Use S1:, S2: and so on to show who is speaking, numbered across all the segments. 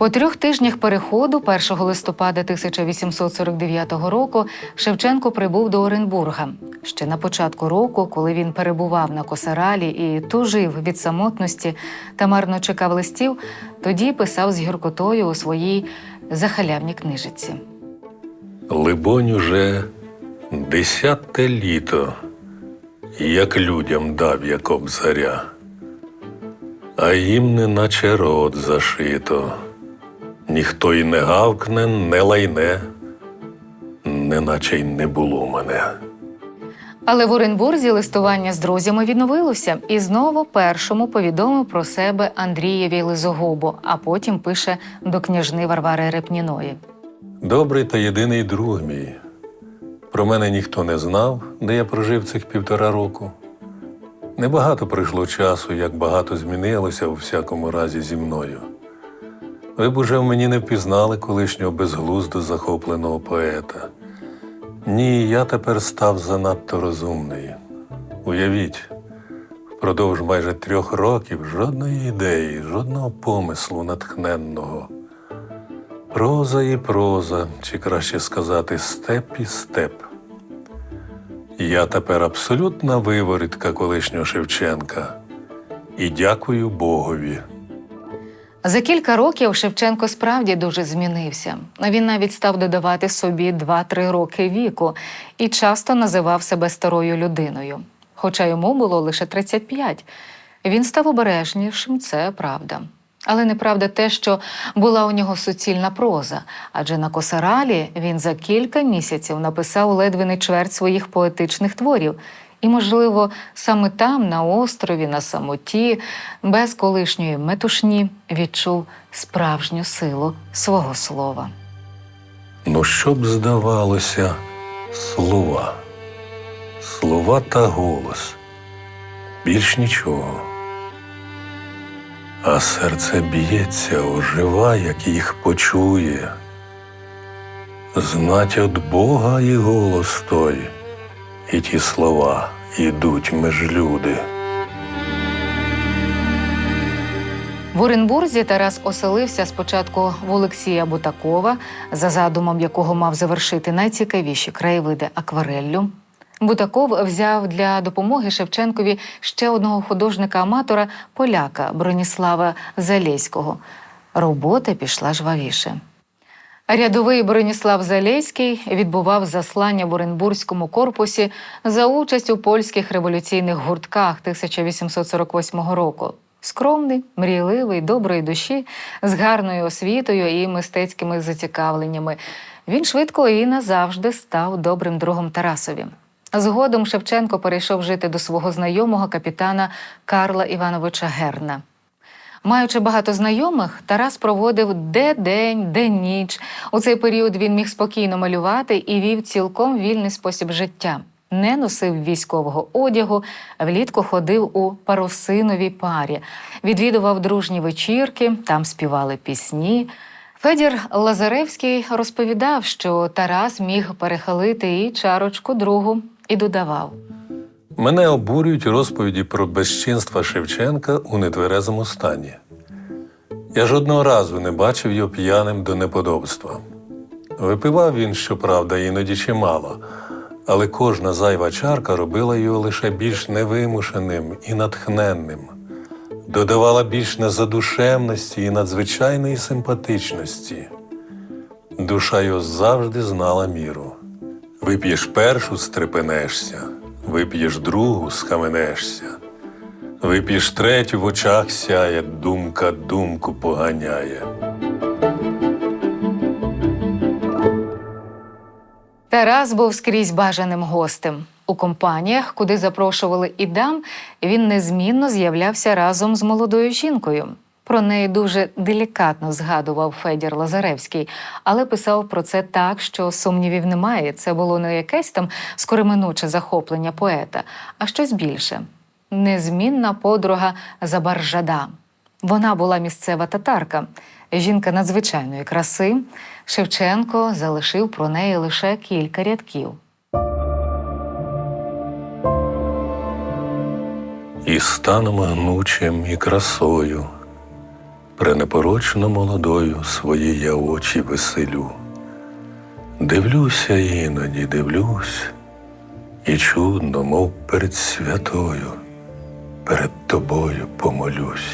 S1: По трьох тижнях переходу, 1 листопада 1849 року, Шевченко прибув до Оренбурга. Ще на початку року, коли він перебував на Косаралі і тужив від самотності та марно чекав листів, тоді писав з гіркотою у своїй захалявній книжиці.
S2: Либонь, уже десяте літо, як людям дав я кобзаря, а їм неначе рот зашито, ніхто й не гавкне, не лайне, неначе й не було мене.
S1: Але в Оренбурзі листування з друзями відновилося і знову першому повідомив про себе Андрієві Лизогубу, а потім пише до княжни Варвари Репніної.
S2: Добрий та єдиний друг мій. Про мене ніхто не знав, де я прожив цих півтора року. Небагато пройшло часу, як багато змінилося у всякому разі зі мною. Ви б уже в мені не впізнали колишнього безглуздо захопленого поета. Ні, я тепер став занадто розумний. Уявіть, впродовж майже трьох років жодної ідеї, жодного помислу натхненного. Проза і проза, чи краще сказати, степ і степ. Я тепер абсолютна виворітка колишнього Шевченка. І дякую Богові.
S1: За кілька років Шевченко справді дуже змінився. Він навіть став додавати собі 2-3 роки віку і часто називав себе старою людиною. Хоча йому було лише 35. Він став обережнішим, це правда. Але неправда те, що була у нього суцільна проза, адже на Косаралі він за кілька місяців написав ледве не чверть своїх поетичних творів. І, можливо, саме там, на острові, на самоті, без колишньої метушні, відчув справжню силу свого слова.
S2: Ну, що б здавалося, слова, слова та голос, більш нічого. А серце б'ється, ожива, як їх почує. Знать от Бога і голос той, і ті слова ідуть меж люди.
S1: В Оренбурзі Тарас оселився спочатку в Олексія Бутакова, за задумом якого мав завершити найцікавіші краєвиди аквареллю. Бутаков взяв для допомоги Шевченкові ще одного художника-аматора поляка Броніслава Залєського. Робота пішла жвавіше. Рядовий Броніслав Залєський відбував заслання в Оренбурзькому корпусі за участь у польських революційних гуртках 1848 року. Скромний, мрійливий, доброї душі, з гарною освітою і мистецькими зацікавленнями. Він швидко і назавжди став добрим другом Тарасові. Згодом Шевченко перейшов жити до свого знайомого капітана Карла Івановича Герна. Маючи багато знайомих, Тарас проводив де день, де ніч. У цей період він міг спокійно малювати і вів цілком вільний спосіб життя. Не носив військового одягу, влітку ходив у парусиновій парі, відвідував дружні вечірки, там співали пісні. Федір Лазаревський розповідав, що Тарас міг перехилити і чарочку другу, і додавав.
S2: Мене обурюють розповіді про безчинства Шевченка у нетверезому стані. Я жодного разу не бачив його п'яним до неподобства. Випивав він, щоправда, іноді чимало, але кожна зайва чарка робила його лише більш невимушеним і натхненним, додавала більш незадушевності і надзвичайної симпатичності. Душа його завжди знала міру. Вип'єш першу, стрепенешся, вип'єш другу, схаменешся. Вип'єш третю в очах сяє, думка думку поганяє.
S1: Тарас був скрізь бажаним гостем. У компаніях, куди запрошували і дам, він незмінно з'являвся разом з молодою жінкою. Про неї дуже делікатно згадував Федір Лазаревський, але писав про це так, що сумнівів немає. Це було не якесь там скореминуче захоплення поета, а щось більше незмінна подруга Забаржада. Вона була місцева татарка, жінка надзвичайної краси. Шевченко залишив про неї лише кілька рядків.
S2: І станом гнучим, і красою, пренепорочно молодою свої я очі веселю. Дивлюся іноді, дивлюсь, і чудно, мов перед святою, перед тобою помолюсь.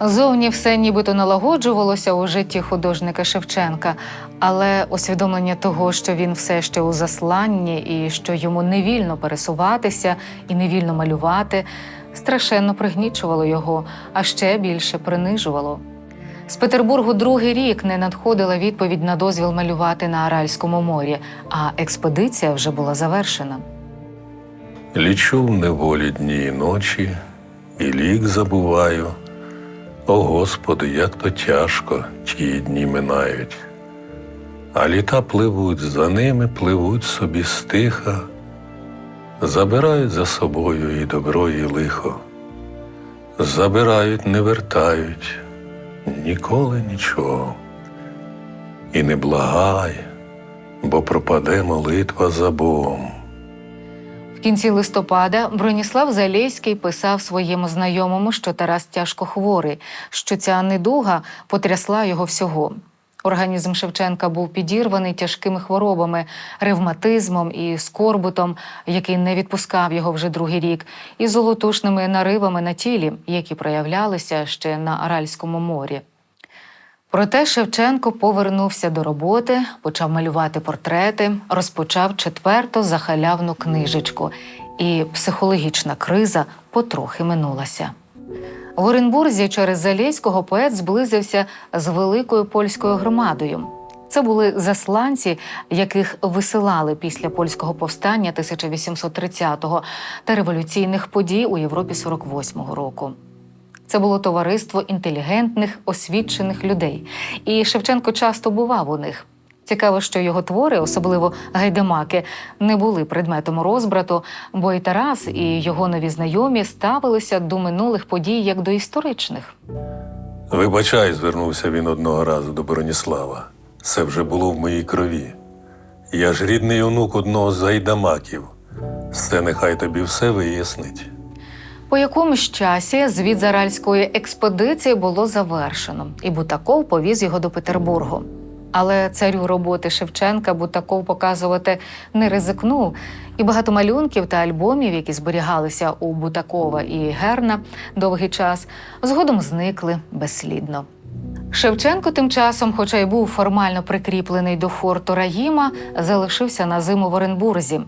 S1: Зовні все нібито налагоджувалося у житті художника Шевченка, але усвідомлення того, що він все ще у засланні і що йому не вільно пересуватися і не вільно малювати, страшенно пригнічувало його, а ще більше принижувало. З Петербургу другий рік не надходила відповідь на дозвіл малювати на Аральському морі, а експедиція вже була завершена.
S2: Лічу в неволі дні і ночі, і лік забуваю. О Господи, як то тяжко ті дні минають. А літа пливуть, за ними пливуть собі стиха, забирають за собою і добро, і лихо. Забирають, не вертають, ніколи нічого. І не благай, бо пропаде молитва за Богом.
S1: В кінці листопада Броніслав Залєський писав своєму знайомому, що Тарас тяжко хворий, що ця недуга потрясла його всього. Організм Шевченка був підірваний тяжкими хворобами, ревматизмом і скорбутом, який не відпускав його вже другий рік, і золотушними наривами на тілі, які проявлялися ще на Аральському морі. Проте Шевченко повернувся до роботи, почав малювати портрети, розпочав четверту захалявну книжечку, і психологічна криза потрохи минулася. В Оренбурзі через Залєського поет зблизився з великою польською громадою. Це були засланці, яких висилали після польського повстання 1830-го та революційних подій у Європі 48-го року. Це було товариство інтелігентних, освічених людей. І Шевченко часто бував у них. Цікаво, що його твори, особливо гайдамаки, не були предметом розбрату, бо і Тарас, і його нові знайомі ставилися до минулих подій як до історичних.
S2: Вибачай, звернувся він одного разу до Броніслава. Це вже було в моїй крові. Я ж рідний онук одного з гайдамаків. Це нехай тобі все вияснить.
S1: По якомусь часі звід Заральської експедиції було завершено, і Бутаков повіз його до Петербургу. Але царю роботи Шевченка Бутаков показувати не ризикнув, і багато малюнків та альбомів, які зберігалися у Бутакова і Герна довгий час, згодом зникли безслідно. Шевченко тим часом, хоча й був формально прикріплений до форту Раїма, залишився на зиму в Оренбурзі.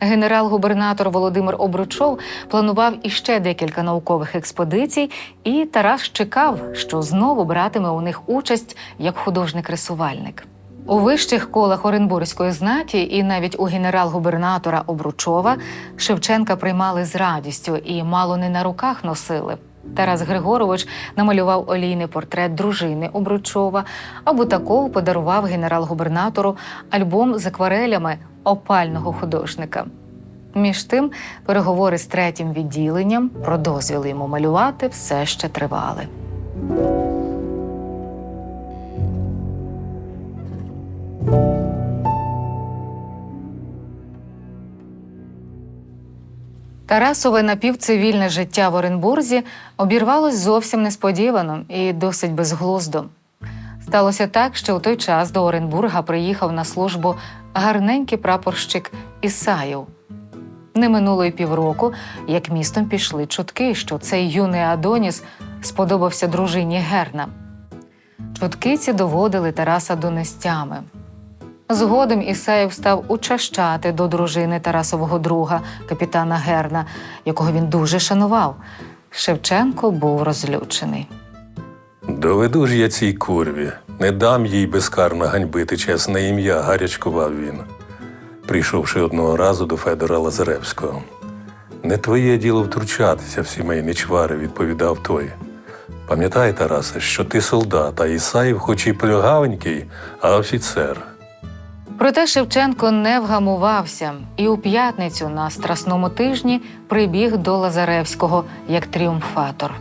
S1: Генерал-губернатор Володимир Обручов планував іще декілька наукових експедицій, і Тарас чекав, що знову братиме у них участь як художник-рисувальник. У вищих колах Оренбурзької знаті і навіть у генерал-губернатора Обручова Шевченка приймали з радістю і мало не на руках носили. Тарас Григорович намалював олійний портрет дружини Обручова, а Бутаков подарував генерал-губернатору альбом з акварелями опального художника. Між тим, переговори з третім відділенням про дозвіл йому малювати все ще тривали. Тарасове напівцивільне життя в Оренбурзі обірвалось зовсім несподівано і досить безглуздо. Сталося так, що у той час до Оренбурга приїхав на службу гарненький прапорщик Ісаєв. Не минуло й півроку, як містом пішли чутки, що цей юний Адоніс сподобався дружині Герна. Чутки ці доводили Тараса до нестями. Згодом Ісаєв став учащати до дружини Тарасового друга, капітана Герна, якого він дуже шанував. Шевченко був розлючений.
S2: Доведу ж я цій курві, не дам їй безкарно ганьбити чесне ім'я, гарячкував він, прийшовши одного разу до Федора Лазаревського. Не твоє діло втручатися в сімейні чвари, відповідав той. Пам'ятай, Тарасе, що ти солдат, а Ісаїв, хоч і плюгавенький, а офіцер.
S1: Проте Шевченко не вгамувався і у п'ятницю на страсному тижні прибіг до Лазаревського як тріумфатор.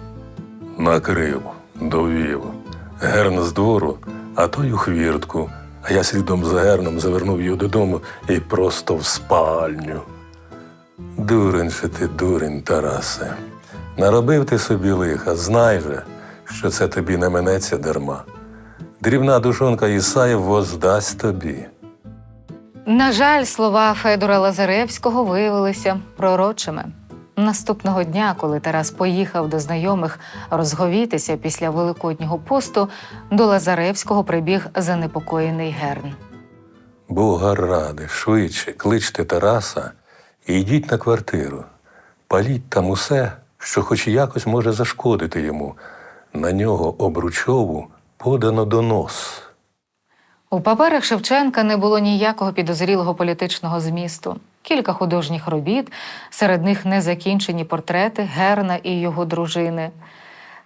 S2: Накрив, довів. Герн з двору, а той у хвіртку. А я слідом за герном завернув його додому і просто в спальню. Дурень же ти, дурень, Тарасе. Наробив ти собі лиха, знай же, що це тобі не минеться дарма. Дрібна душонка Ісаїв воздасть тобі.
S1: На жаль, слова Федора Лазаревського виявилися пророчими. Наступного дня, коли Тарас поїхав до знайомих розговітися після Великоднього посту, до Лазаревського прибіг занепокоєний Герн.
S2: Бога ради, швидше кличте Тараса і йдіть на квартиру. Паліть там усе, що хоч якось може зашкодити йому. На нього обручову подано донос.
S1: У паперах Шевченка не було ніякого підозрілого політичного змісту. Кілька художніх робіт, серед них незакінчені портрети Герна і його дружини.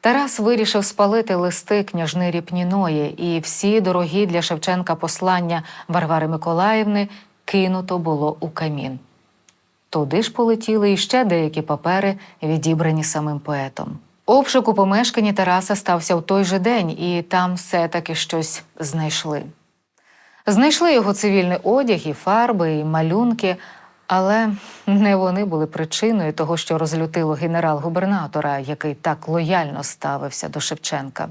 S1: Тарас вирішив спалити листи княжни Ріпніної, і всі дорогі для Шевченка послання Варвари Миколаївни кинуто було у камін. Туди ж полетіли іще деякі папери, відібрані самим поетом. Обшук у помешканні Тараса стався в той же день, і там все-таки щось знайшли. Знайшли його цивільний одяг, і фарби, і малюнки, але не вони були причиною того, що розлютило генерал-губернатора, який так лояльно ставився до Шевченка.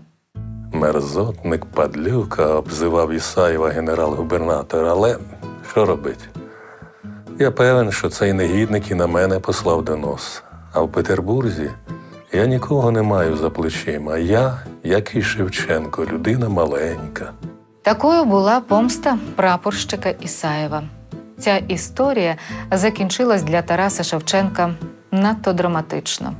S2: Мерзотник падлюка обзивав Ісаєва генерал-губернатор, але що робить? Я певен, що цей негідник і на мене послав донос. А в Петербурзі я нікого не маю за плечима. Я, як і Шевченко, людина маленька.
S1: Такою була помста прапорщика Ісаєва. Ця історія закінчилась для Тараса Шевченка надто драматично.